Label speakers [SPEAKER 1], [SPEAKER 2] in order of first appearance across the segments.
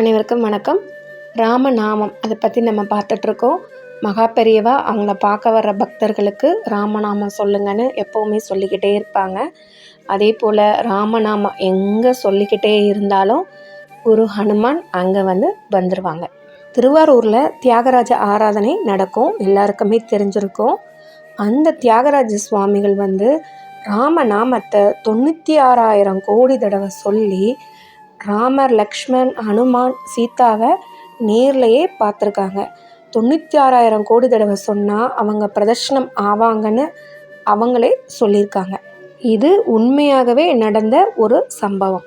[SPEAKER 1] அனைவருக்கும் வணக்கம். ராமநாமம் அதை பற்றி நம்ம பார்த்துட்ருக்கோம். மகா பெரியவா அவங்கள பார்க்க வர்ற பக்தர்களுக்கு ராமநாமம் சொல்லுங்கன்னு எப்போவுமே சொல்லிக்கிட்டே இருப்பாங்க. அதே போல் ராமநாமம் எங்கே சொல்லிக்கிட்டே இருந்தாலும் குரு ஹனுமான் அங்கே வந்து வந்துடுவாங்க திருவாரூரில் தியாகராஜ ஆராதனை நடக்கும் எல்லாருக்குமே தெரிஞ்சிருக்கும். அந்த தியாகராஜ சுவாமிகள் வந்து ராமநாமத்தை தொண்ணூற்றி ஆறாயிரம் கோடி தடவை சொல்லி ராமர் லக்ஷ்மண் ஹனுமான் சீதாவை நேர்லையே பார்த்துருக்காங்க. தொண்ணூற்றி ஆறாயிரம் கோடி தடவை சொன்னால் அவங்க பிரதர்ஷனம் ஆவாங்கன்னு அவங்களே சொல்லியிருக்காங்க. இது உண்மையாகவே நடந்த ஒரு சம்பவம்.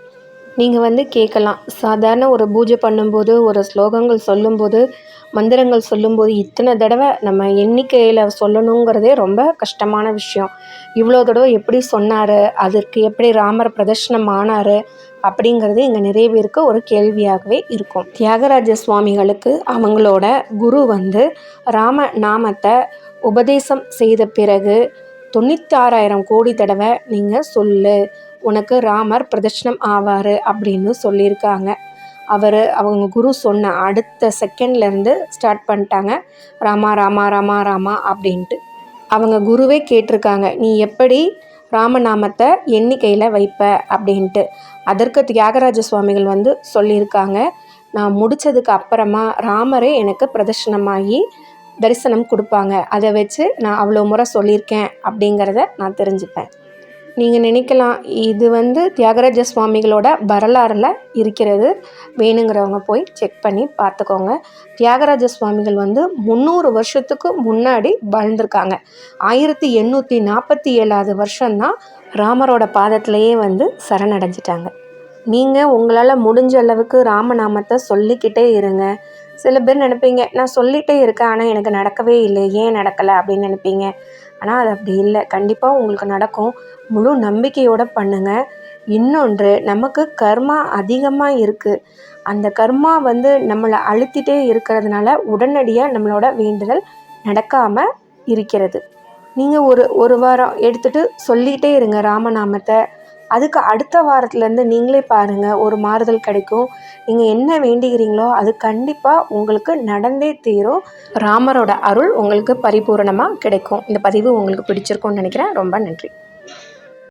[SPEAKER 1] நீங்கள் வந்து கேட்கலாம். சாதாரண ஒரு பூஜை பண்ணும்போது ஒரு ஸ்லோகங்கள் சொல்லும்போது மந்திரங்கள் சொல்லும்போது இத்தனை தடவை நம்ம எண்ணிக்கையில் சொல்லணுங்கிறதே ரொம்ப கஷ்டமான விஷயம். இவ்வளோ தடவை எப்படி சொன்னார்? அதற்கு எப்படி ராமர் பிரதர்ஷனம் ஆனார்? அப்படிங்கிறது இங்கே நிறைய பேருக்கு ஒரு கேள்வியாகவே இருக்கும். தியாகராஜ சுவாமிகளுக்கு அவங்களோட குரு வந்து ராம நாமத்தை உபதேசம் செய்த பிறகு தொண்ணூத்தாறாயிரம் கோடி தடவை நீங்கள் சொல்லு உனக்கு ராமர் பிரதர்ஷனம் ஆவார் அப்படின்னு சொல்லியிருக்காங்க. அவர் அவங்க குரு சொன்ன அடுத்த செகண்ட்லேருந்து ஸ்டார்ட் பண்ணிட்டாங்க. ராமா ராமா ராமா ராமா அப்படின்ட்டு. அவங்க குருவே கேட்டிருக்காங்க நீ எப்படி ராமநாமத்தை எண்ணிக்கையில் வைப்ப? அப்படின்ட்டு. அதற்கு தியாகராஜ சுவாமிகள் வந்து சொல்லியிருக்காங்க நான் முடித்ததுக்கு அப்புறமா ராமரே எனக்கு பிரதர்ஷனமாகி தரிசனம் கொடுப்பாங்க. அதை வச்சு நான் அவ்வளோ முறை சொல்லியிருக்கேன் அப்படிங்கிறத நான் தெரிஞ்சுப்பேன். நீங்கள் நினைக்கலாம் இது வந்து தியாகராஜ சுவாமிகளோட வரலாறில் இருக்கிறது. வேணுங்கிறவங்க போய் செக் பண்ணி பார்த்துக்கோங்க. தியாகராஜ சுவாமிகள் வந்து முந்நூறு வருஷத்துக்கு முன்னாடி வாழ்ந்திருக்காங்க. ஆயிரத்தி எண்ணூற்றி நாற்பத்தி ஏழாவது வருஷம்தான் ராமரோட பாதத்திலேயே வந்து சரணடைஞ்சிட்டாங்க. நீங்கள் உங்களால் முடிஞ்ச அளவுக்கு ராமநாமத்தை சொல்லிக்கிட்டே இருங்க. சில பேர் நினைப்பீங்க நான் சொல்லிகிட்டே இருக்கேன் ஆனால் எனக்கு நடக்கவே இல்லை ஏன் நடக்கலை? அப்படின்னு நினைப்பீங்க. ஆனால் அது அப்படி இல்லை. கண்டிப்பாக உங்களுக்கு நடக்கும். முழு நம்பிக்கையோடு பண்ணுங்கள் இன்னொன்று நமக்கு கர்மா அதிகமாக இருக்குது அந்த கர்மா வந்து நம்மளை அழுத்திட்டே இருக்கிறதுனால உடனடியாக நம்மளோட வேண்டுதல் நடக்காமல் இருக்கிறது. நீங்கள் ஒரு ஒரு வாரம் எடுத்துகிட்டு சொல்லிகிட்டே இருங்க ராமநாமத்தை. அதுக்கு அடுத்த வாரத்துலேருந்து நீங்களே பாருங்கள் ஒரு மாறுதல் கிடைக்கும். நீங்கள் என்ன வேண்டிக்கிறீங்களோ அது கண்டிப்பாக உங்களுக்கு நடந்தே தீரும். ராமரோட அருள் உங்களுக்கு பரிபூரணமாக கிடைக்கும். இந்த பதிவு உங்களுக்கு பிடிச்சிருக்கும்னு நினைக்கிறேன். ரொம்ப நன்றி.